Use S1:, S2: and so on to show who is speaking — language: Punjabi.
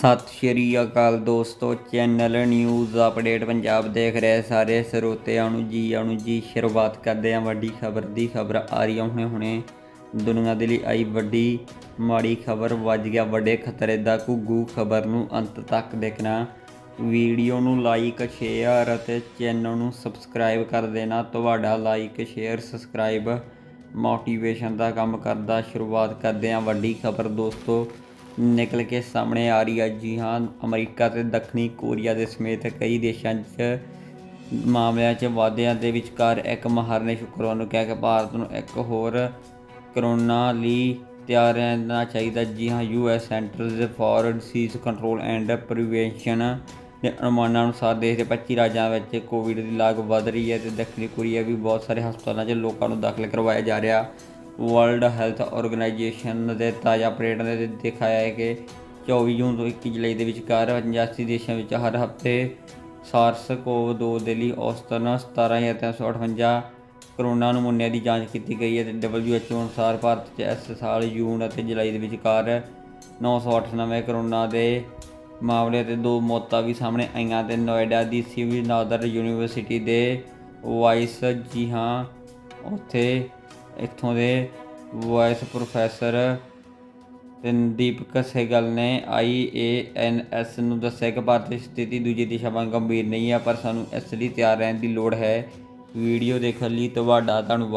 S1: ਸਤਿ ਸ਼੍ਰੀ ਅਕਾਲ ਦੋਸਤੋ, ਚੈਨਲ ਨਿਊਜ਼ ਅਪਡੇਟ ਪੰਜਾਬ ਦੇਖ ਰਹੇ ਸਾਰੇ ਸਰੋਤਿਆਂ ਨੂੰ ਜੀ ਆਇਆਂ ਜੀ, ਸ਼ੁਰੂਆਤ ਕਰਦੇ ਹਾਂ ਵੱਡੀ ਖਬਰ ਦੀ। ਖਬਰ ਆ ਰਹੀ ਹੈ ਹੁਣੇ ਹੁਣੇ। ਦੁਨੀਆ ਦੇ ਲਈ ਆਈ ਵੱਡੀ ਮਾੜੀ ਖਬਰ, ਵੱਜ ਗਿਆ ਵੱਡੇ ਖਤਰੇ ਦਾ ਘੁੱਗੂ। ਖਬਰ ਨੂੰ ਅੰਤ ਤੱਕ ਦੇਖਣਾ। ਵੀਡੀਓ ਨੂੰ ਲਾਈਕ ਸ਼ੇਅਰ ਅਤੇ ਚੈਨਲ ਨੂੰ ਸਬਸਕ੍ਰਾਈਬ ਕਰ ਦੇਣਾ। ਤੁਹਾਡਾ ਲਾਈਕ ਸ਼ੇਅਰ ਸਬਸਕ੍ਰਾਈਬ ਮੋਟੀਵੇਸ਼ਨ ਦਾ ਕੰਮ ਕਰਦਾ। ਸ਼ੁਰੂਆਤ ਕਰਦੇ ਹਾਂ ਵੱਡੀ ਖਬਰ ਦੋਸਤੋ। ਨਿਕਲ ਕੇ ਸਾਹਮਣੇ ਆ ਰਹੀ ਹੈ। ਜੀ ਹਾਂ, ਅਮਰੀਕਾ ਤੇ ਦੱਖਣੀ ਕੋਰੀਆ ਦੇ ਸਮੇਤ ਕਈ ਦੇਸ਼ਾਂ 'ਚ ਮਾਮਲਿਆਂ 'ਚ ਵਾਧਿਆਂ ਦੇ ਵਿਚਕਾਰ ਇੱਕ ਮਾਹਰ ਨੇ ਸ਼ੁੱਕਰਵਾਰ ਨੂੰ ਕਿਹਾ ਕਿ ਭਾਰਤ ਨੂੰ ਇੱਕ ਹੋਰ ਕਰੋਨਾ ਲਈ ਤਿਆਰ ਰਹਿਣਾ ਚਾਹੀਦਾ। ਜੀ ਹਾਂ US centres for disease control and prevention ਦੇ ਅਨੁਮਾਨਾਂ ਅਨੁਸਾਰ ਦੇਸ਼ ਦੇ 25 ਰਾਜਾਂ ਵਿੱਚ ਕੋਵਿਡ ਦੀ ਲਾਗ ਵੱਧ ਰਹੀ ਹੈ ਤੇ ਦੱਖਣੀ ਕੋਰੀਆ ਵੀ ਬਹੁਤ ਸਾਰੇ ਹਸਪਤਾਲਾਂ 'ਚ ਲੋਕਾਂ ਨੂੰ ਦਾਖਲ ਕਰਵਾਇਆ ਜਾ ਰਿਹਾ। ਵਰਲਡ ਹੈਲਥ ਆਰਗੇਨਾਈਜੇਸ਼ਨ ਦੇ ਤਾਜ਼ਾ ਅਪਡੇਟ ਨੇ ਦਿਖਾਇਆ ਹੈ ਕਿ 24 ਜੂਨ ਤੋਂ 21 ਜੁਲਾਈ ਦੇ ਵਿਚਕਾਰ 85 ਦੇਸ਼ਾਂ ਵਿੱਚ ਹਰ ਹਫ਼ਤੇ ਸਾਰਸ ਕੋਵ 2 ਦੇ ਲਈ ਔਸਤਨ 17358 ਕਰੋਨਾ ਨਮੂਨਿਆਂ ਦੀ ਜਾਂਚ ਕੀਤੀ ਗਈ ਹੈ ਤੇ WHO ਅਨੁਸਾਰ ਭਾਰਤ 'ਚ ਇਸ ਸਾਲ ਜੂਨ ਅਤੇ ਜੁਲਾਈ ਦੇ ਵਿਚਕਾਰ 908 ਨਵੇਂ ਕਰੋਨਾ ਦੇ ਮਾਮਲੇ ਤੇ ਦੋ ਮੌਤਾਂ ਵੀ ਸਾਹਮਣੇ ਆਈਆਂ ਤੇ ਨੋਇਡਾ ਦੀ ਸਿਵਲ ਨਾਦਰ ਯੂਨੀਵਰਸਿਟੀ ਦੇ ਵਾਈਸ ਜੀ ਹਾਂ ਉੱਥੇ ਇੱਥੋਂ ਦੇ ਵਾਈਸ ਪ੍ਰੋਫੈਸਰ ਦੀਪਕ ਸਹਿਗਲ ਨੇ ਆਈਏਐਨਐਸ ਨੂੰ ਦੱਸਿਆ ਕਿ ਭਾਰਤ ਦੀ ਸਥਿਤੀ ਦੂਜੀ ਦਿਸ਼ਾ ਵਾਂਗ ਗੰਭੀਰ ਨਹੀਂ ਹੈ ਪਰ ਸਾਨੂੰ ਇਸ ਲਈ ਤਿਆਰ ਰਹਿਣ ਦੀ ਲੋੜ ਹੈ। ਵੀਡੀਓ ਦੇਖਣ ਲਈ ਤੁਹਾਡਾ ਧੰਨਵਾਦ।